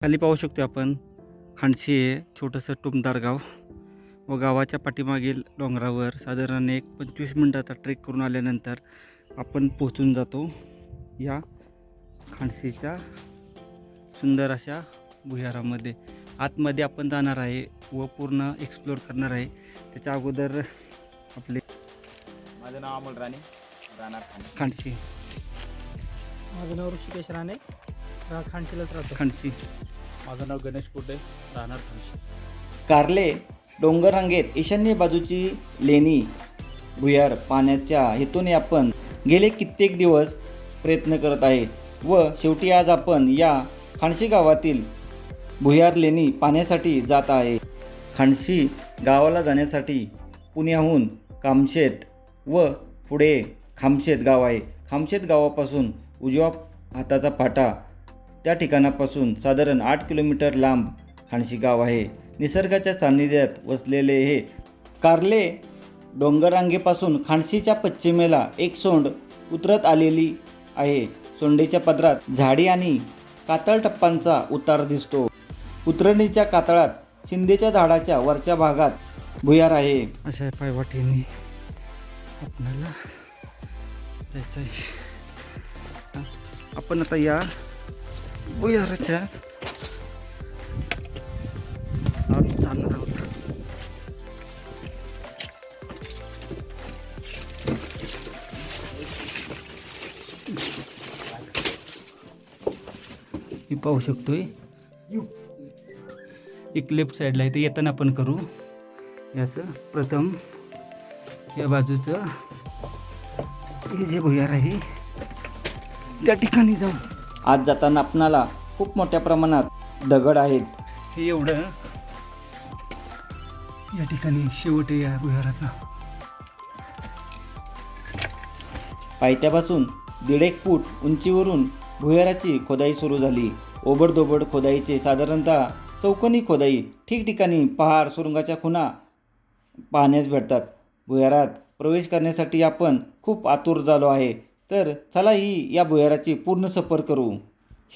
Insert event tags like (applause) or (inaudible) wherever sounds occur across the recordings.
खाली पाहू शकतो आपण. खांडशी आहे छोटंसं टुमदार गाव. व गावाच्या पाठीमागील डोंगरावर साधारण एक पंचवीस मिनटाचा ट्रेक करून आल्यानंतर आपण पोचून जातो या खांडशीच्या सुंदर अशा भुयारामध्ये. आतमध्ये आपण जाणार आहे व पूर्ण एक्सप्लोअर करणार आहे. त्याच्या अगोदर आपले माझं नाव अमोल राणे राहणार खांडशी. माझं नाव ऋषिकेश राणे रा खांडशीलाच राहतो. खांडशी. माझं नाव गणेश कुटे राहणार कारले डोंगर रांगेत ईशान्य बाजूची लेणी भुयार पाण्याच्या हेतूने आपण गेले कित्येक दिवस प्रयत्न करत आहे व शेवटी आज आपण या खाणशी गावातील भुयार लेणी पाण्यासाठी जात आहे. खाणशी गावाला जाण्यासाठी पुण्याहून कामशेत व पुढे खामशेत गाव आहे. खामशेत गावापासून उजव्या हाताचा फाटा त्या ठिकाणापासून साधारण आठ किलोमीटर लांब खाणशी गाव आहे. निसर्गाच्या सान्निध्यात वसलेले हे कारले डोंगररांगेपासून खाणशीच्या पश्चिमेला एक सोंड उतरत आलेली आहे. सोंडेच्या पदरात झाडी आणि कातळ टप्पांचा उतार दिसतो. उतरणीच्या कातळात शिंदेच्या झाडाच्या वरच्या भागात भुयार आहे. अशा पायवाटीने आपल्याला जायचं आहे आपण आता या भुयाराच्या आत जाणार मी पाहू शकतोय. एक लेफ्ट साईडला आहे ते येताना आपण करू. याचं प्रथम या बाजूचं हे जे भुयार आहे त्या ठिकाणी जाऊ. आज जाताना आपणाला खूप मोठ्या प्रमाणात दगड आहेत. हे एवढं. या ठिकाणी शेवट आहे या भुयाराचा पायथ्यापासून दीड एक फूट उंचीवरून भुयाराची खोदाई सुरू झाली. ओबडधोबड खोदाईचे साधारणतः चौकोनी खोदाई ठिकठिकाणी पहाड सुरुंगाच्या खुणा पाहण्यास भेटतात. भुयारात प्रवेश करण्यासाठी आपण खूप आतुर झालो आहे. तर चला ही या भुयाराची पूर्ण सफर करू.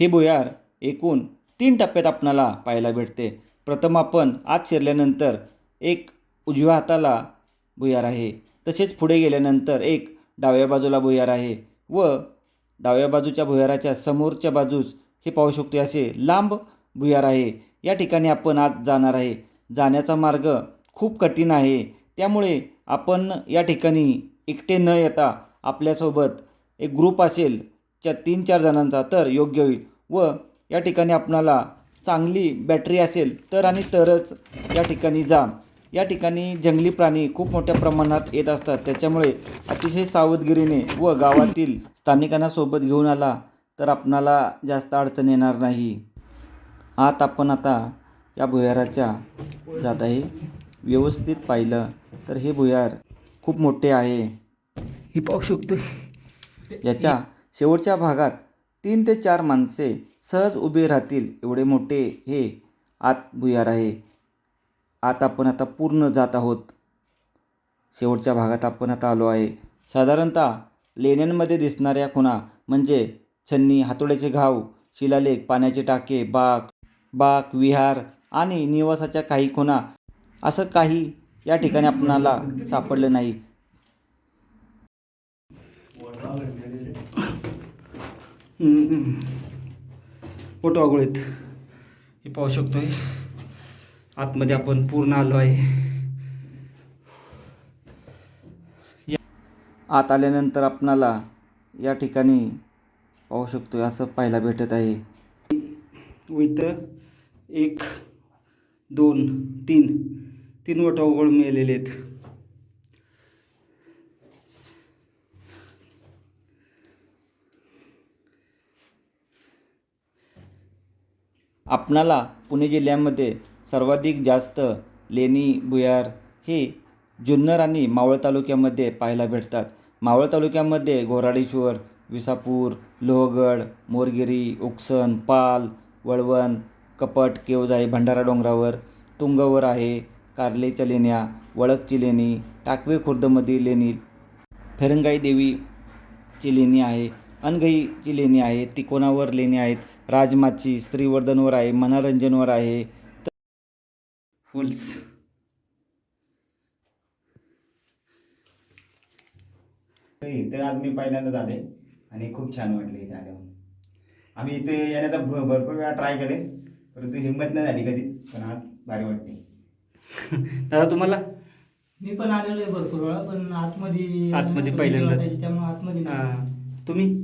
हे भुयार एकूण तीन टप्प्यात आपणाला पाहायला भेटते. प्रथम आपण आत शिरल्यानंतर एक उजव्या हाताला भुयार आहे. तसेच पुढे गेल्यानंतर एक डाव्या बाजूला भुयार आहे व डाव्या बाजूच्या भुयाराच्या समोरच्या बाजूस हे पाहू शकतो असे लांब भुयार आहे. या ठिकाणी आपण आज जाणार आहे. जाण्याचा मार्ग खूप कठीण आहे. त्यामुळे आपण या ठिकाणी एकटे न येता आपल्यासोबत एक ग्रुप असेल च्या तीन चार जणांचा तर योग्य होईल. व या ठिकाणी आपणाला चांगली बॅटरी असेल तर आणि तरच या ठिकाणी जा. या ठिकाणी जंगली प्राणी खूप मोठ्या प्रमाणात येत असतात. त्याच्यामुळे अतिशय सावधगिरीने व गावातील स्थानिकांना सोबत घेऊन आला तर आपणाला जास्त अडचण येणार नाही. आत आपण आता या भुयाराच्या जात आहे व्यवस्थित पाहिलं तर हे भुयार खूप मोठे आहे. हे पाहू शकतो याच्या शेवटच्या भागात तीन ते चार माणसे सहज उभे राहतील एवढे मोठे हे आत भुयार आहे. आत आपण आता पूर्ण जात आहोत. शेवटच्या भागात आपण आता आलो आहे. साधारणतः लेण्यांमध्ये दिसणाऱ्या खुणा म्हणजे छन्नी हातोड्याचे घाव शिलालेख पाण्याचे टाके बाक बाक विहार आणि निवासाच्या काही खुणा असं काही या ठिकाणी आपणाला सापडलं नाही. मोठं आगोळीत हे पाहू शकतोय. आतमध्ये आपण पूर्ण आलो आहे. आत आल्यानंतर आपणाला या ठिकाणी पाहू शकतो असं पाहायला भेटत आहे. विथ एक दोन तीन तीन वटावगळ मिळालेले आहेत. आपणाला पुणे जिल्ह्यामध्ये सर्वाधिक जास्त लेणी भुयार हे जुन्नर आणि मावळ तालुक्यामध्ये पाहायला भेटतात. मावळ तालुक्यामध्ये घोराडेश्वर विसापूर लोहगड मोरगिरी उकसन पाल वळवण कपट केवज आहे भंडारा डोंगरावर तुंगवर आहे कारलेच्या लेण्या वळकची लेणी टाकवे खुर्दमधील लेणी फेरंगाई देवीची लेणी आहे अनघईची लेणी आहे तिकोनावर लेणी आहेत? राजमाची श्रीवर्धनवर आहे मनोरंजनवर आहे. फुल्स. इथं आज मी पहिल्यांदाच आले आणि खूप छान वाटले इथे आल्यावर. आम्ही इथे येण्याचा भ- भरपूर वेळा ट्राय केले परंतु हिंमत नाही झाली कधी पण आज भारी वाटते. (laughs) दादा तुम्हाला? मी पण आलेलो आहे भरपूर वेळा पण आतमध्ये आतमध्ये पहिल्यांदाच. त्यामुळे आतमध्ये नाही. तुम्ही?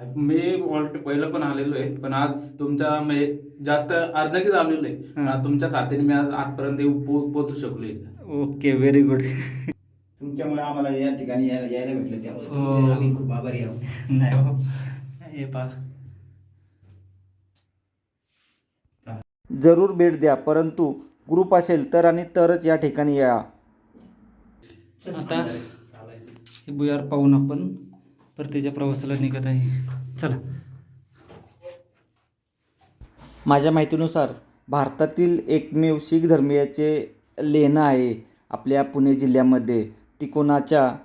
मी ऑल- पहिलं पण आलेलो आहे पण आज तुमच्या म्हणजे जास्त अर्धकीच आलेलो आहे हा. आज तुमच्या साथीने मी आज आजपर्यंत येऊ- पो- पोहोचू शकलो इथं. ओके व्हेरी गुड तुमच्यामुळे आम्हाला या ठिकाणी यायला यायला भेटलं त्यामुळे हो. तुमचे आम्ही खूप आभारी आहोत नाही हो हे पा जरूर भेट द्या परंतु ग्रुप असेल तर आणि तरच या ठिकाणी या आता हे भुयार पाहून आपण परतीच्या प्रवासाला निघत आहे. चला. माझ्या माहितीनुसार भारतातील एकमेव शीख धर्मीयाचे लेणं आहे आपल्या पुणे जिल्ह्यामध्ये. तिकोनाच्या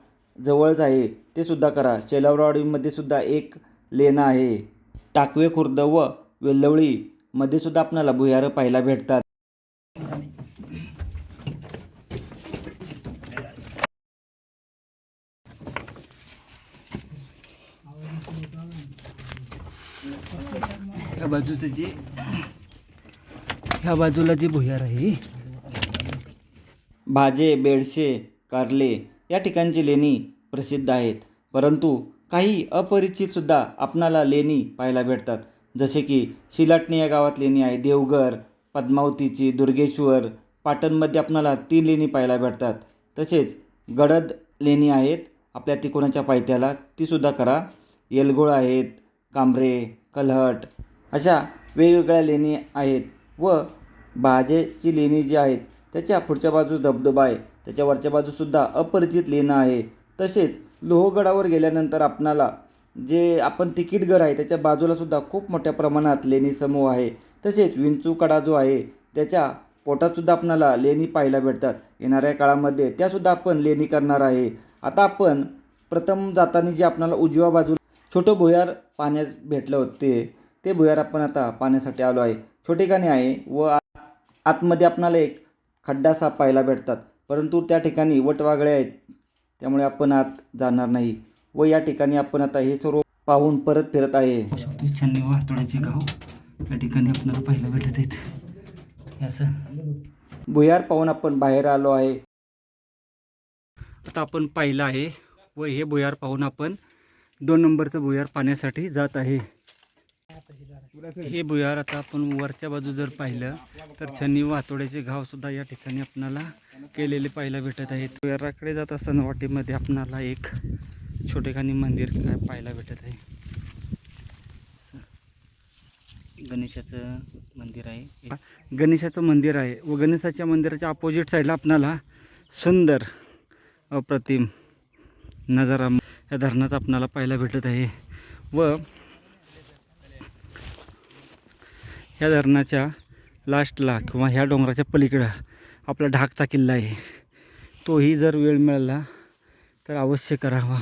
जवळच आहे. ते सुद्धा करा. शेलावराडीमध्ये सुद्धा एक लेणं आहे. टाकवे खुर्द व वेल्लवळीमध्ये सुद्धा आपणाला भुयारं पाहायला भेटतात ह्या बाजूचं जे ह्या बाजूला जे भुयार आहे भाजे बेडसे कारले या ठिकाणची लेणी प्रसिद्ध आहेत. परंतु काही अपरिचितसुद्धा आपणाला लेणी पाहायला भेटतात. जसे की शिलाटणी या गावात लेणी आहे. देवघर पद्मावतीची दुर्गेश्वर पाटणमध्ये आपणाला तीन लेणी पाहायला भेटतात. तसेच गडद लेणी आहेत. आपल्या तिकोणाच्या पायथ्याला तीसुद्धा करा. येलगोळ आहेत कांबरे कलहट अशा वेगवेगळ्या लेणी आहेत व भाजेची लेणी जी आहेत त्याच्या पुढच्या बाजूस धबधबा आहे. त्याच्या वरच्या बाजूसुद्धा अपरिचित लेणं आहे. तसेच लोहगडावर गेल्यानंतर आपणाला जे आपण तिकीटघर आहे त्याच्या बाजूलासुद्धा खूप मोठ्या प्रमाणात लेणी समूह आहे. तसेच विंचूकडा जो आहे त्याच्या पोटातसुद्धा आपणाला लेणी पाहायला भेटतात. येणाऱ्या काळामध्ये त्यासुद्धा आपण लेणी करणार आहे. आता आपण प्रथम जाताना जे आपणाला उजव्या बाजूला छोटं भुयार पाण्यास भेटलं होते ते भुयार आपण आता पाण्यासाठी आलो आहे. छोटे ठिकाणी आहे व आतमध्ये आपणाला एक खड्डा साप पाहायला भेटतात. परंतु त्या ठिकाणी वटवागळे आहेत. त्यामुळे आपण आत जाणार नाही व या ठिकाणी आपण आता हे सर्व पाहून परत फिरत आहे. वाहतोड्याचे गाव. या ठिकाणी आपल्याला पाहायला भेटत आहेत. असं. भुयार पाहून आपण बाहेर आलो आहे. आता आपण पाहिलं आहे व हे भुयार पाहून आपण दोन नंबरचं भुयार पाण्यासाठी जात आहे. हे भुयार आता आपण वरच्या बाजू जर पाहिलं तर छन्नी वातोड्याचे घावसुद्धा या ठिकाणी आपणाला केलेले पाहायला भेटत आहेत. भुयाराकडे जात असताना वाटेमध्ये आपणाला एक छोटेखानी मंदिर पाहायला भेटत आहे. गणेशाचं मंदिर आहे. गणेशाचं मंदिर आहे व गणेशाच्या मंदिराच्या अपोजिट साईडला आपणाला सुंदर अप्रतिम नजारा या धरणाचा आपणाला पाहायला भेटत आहे. व ह्या धरणाच्या लास्टला किंवा ह्या डोंगराच्या पलीकडं आपला ढाकचा किल्ला आहे. तोही जर वेळ मिळाला तर अवश्य करावा.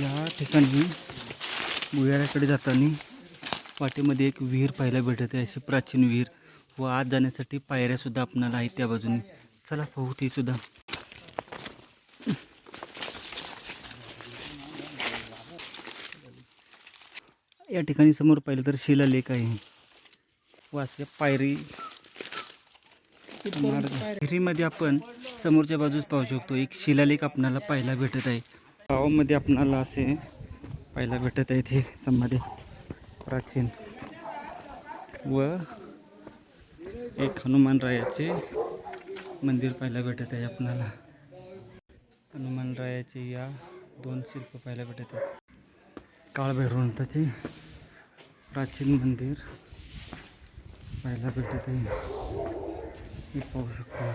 या ठिकाणी भुयाराकडे जाताना वाटेमध्ये एक विहीर पाहायला भेटत. आहे अशी प्राचीन विहीर व आत जाण्यासाठी पायऱ्यासुद्धा आपणाला आहेत त्या बाजूने. चला पाहू तीसुद्धा या ठिकाणी समोर पाहिलं तर शिलालेख आहे. व पायरी. मार्ग विहिरीमध्ये आपण समोरच्या बाजूस पाहू शकतो एक शिलालेख आपणाला पाहायला भेटत आहे. गावामध्ये आपणाला असे पाहायला भेटत आहेत हे समाधी प्राचीन व एक हनुमानरायाचे मंदिर पाहायला भेटत आहे आपणाला. हनुमानरायाचे या दोन शिल्प पाहायला भेटत आहेत. काळ प्राचीन मंदिर. पाहायला भेटत आहे हे पाहू शकतो आज.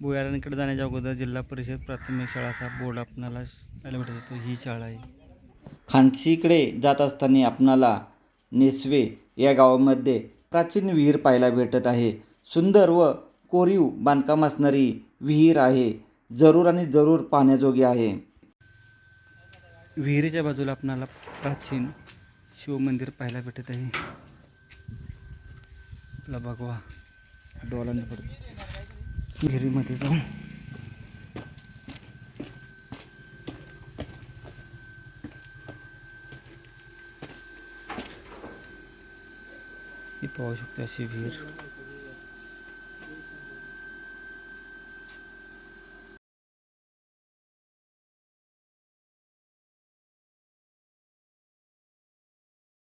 भुयारांकडे जाण्याच्या अगोदर जिल्हा परिषद प्राथमिक शाळाचा बोर्ड आपणाला पाहायला भेटत होतो. ही शाळा आहे. खानसीकडे जात असताना आपणाला नेसवे या गावामध्ये प्राचीन विहीर पाहायला भेटत आहे. सुंदर व कोरीव बांधकाम असणारी विहीर आहे. जरूर आणि जरूर पाहण्याजोगी आहे. विहिरीच्या बाजूला आपणाला प्राचीन शिवमंदिर पाहायला भेटत आहे. आपला भगवा डोलांनी पडतो. विहिरीमध्ये जाऊन. ही पाहू शकतो अशी विहीर.